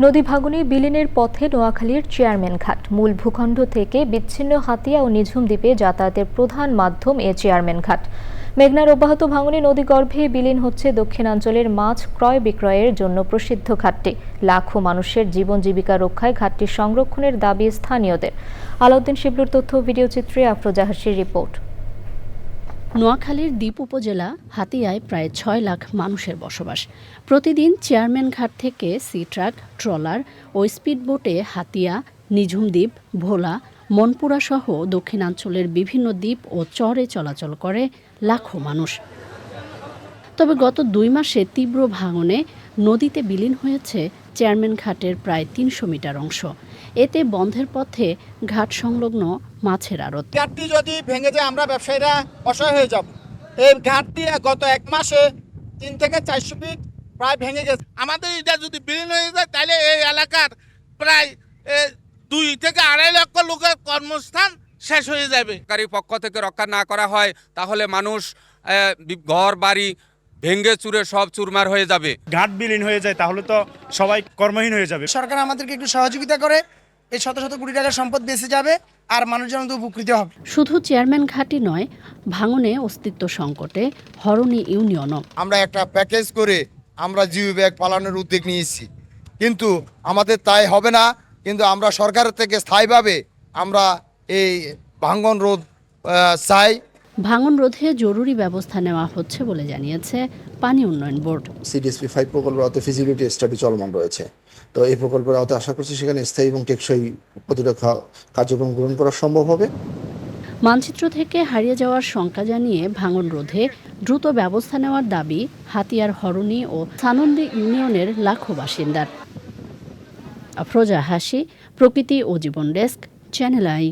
নদী ভাঙনে বিলীনের পথে নোয়াখালীর চেয়ারম্যান ঘাট। মূল ভূখণ্ড থেকে বিচ্ছিন্ন হাতিয়া ও নিঝুম দ্বীপে যাতায়াতের প্রধান মাধ্যম এ চেয়ারম্যান ঘাট। মেঘনার অব্যাহত ভাঙনে নদীগর্ভে বিলীন হচ্ছে দক্ষিণাঞ্চলের মাছ ক্রয় বিক্রয়ের জন্য প্রসিদ্ধ ঘাটটি। লাখো মানুষের জীবন জীবিকা রক্ষায় ঘাটটি সংরক্ষণের দাবি স্থানীয়দের। আলাউদ্দিন শিবলুর তথ্য ভিডিওচিত্রে আফরোজাহাসির রিপোর্ট। নোয়াখালীর দ্বীপ উপজেলা হাতিয়ায় প্রায় ছয় লাখ মানুষের বসবাস। প্রতিদিন চেয়ারম্যান ঘাট থেকে সি ট্রাক, ট্রলার ও স্পিডবোটে হাতিয়া, নিঝুম দ্বীপ, ভোলা, মনপুরা সহ দক্ষিণাঞ্চলের বিভিন্ন দ্বীপ ও চরে চলাচল করে লাখো মানুষ। তবে গত দুই মাসে তীব্র ভাঙনে নদীতে বিলীন হয়েছে চেয়ারম্যান ঘাটের প্রায় তিনশো মিটার অংশ। এতে বন্ধের পথে ঘাট সংলগ্ন মাছের আড়ত। ঘাটটি যদি ভেঙে যায় আমরা ব্যবসায়ীরা অসহায় হয়ে যাব। এই ঘাটটি গত এক মাসে তিন থেকে চারশো ফিট প্রায় ভেঙে গেছে। আমাদের এটা যদি বিলীন হয়ে যায় তাহলে এই এলাকার প্রায় দুই থেকে আড়াই লক্ষ লোকের কর্মস্থান শেষ হয়ে যাবে। সরকারি পক্ষ থেকে রক্ষা না করা হয় তাহলে মানুষ ঘর বাড়ি ভেঙ্গে চুরে সব চুরমার হয়ে যাবে। ঘাট বিলীন হয়ে যায় তাহলে তো সবাই কর্মহীন হয়ে যাবে। সরকার আমাদেরকে একটু সহযোগিতা করে এই শত শত কোটি টাকার সম্পদ বেঁচে যাবে আর মানুষজন তো উপকৃত হবে। শুধু চেয়ারম্যান ঘাটই নয় ভাঙনে অস্তিত্ব সংকটে হরণী ইউনিয়নও। আমরা একটা প্যাকেজ করে আমরা জিও ব্যাগ পালানোর উদ্যোগ নিয়েছি। কিন্তু আমাদের তাই হবে না কিন্তু আমরা সরকারের থেকে স্থায়ীভাবে আমরা এই ভাঙ্গন রোধ চাই। ভাঙন রোধে জরুরি ব্যবস্থা নেওয়া হচ্ছে বলে জানিয়েছে পানি উন্নয়ন বোর্ড। সিডিএসপি ফাইভ প্রকল্পের আওতায় ফিজিবিলিটি স্টাডি চলমান রয়েছে। তো এই প্রকল্পের আওতায় আশা করছি সেখানে স্থায়ী এবং টেকসই প্রতিরক্ষা কার্যক্রম গ্রহণ করা সম্ভব হবে। মানচিত্র থেকে হারিয়ে যাওয়ার শঙ্কা জানিয়ে ভাঙন রোধে দ্রুত ব্যবস্থা নেওয়ার দাবি হাতিয়ার হরণী ও সানন্দী ইউনিয়নের লাখো বাসিন্দার। আফরোজা হাসি প্রকৃতি ও জীবন ডেস্ক চ্যানেল আই।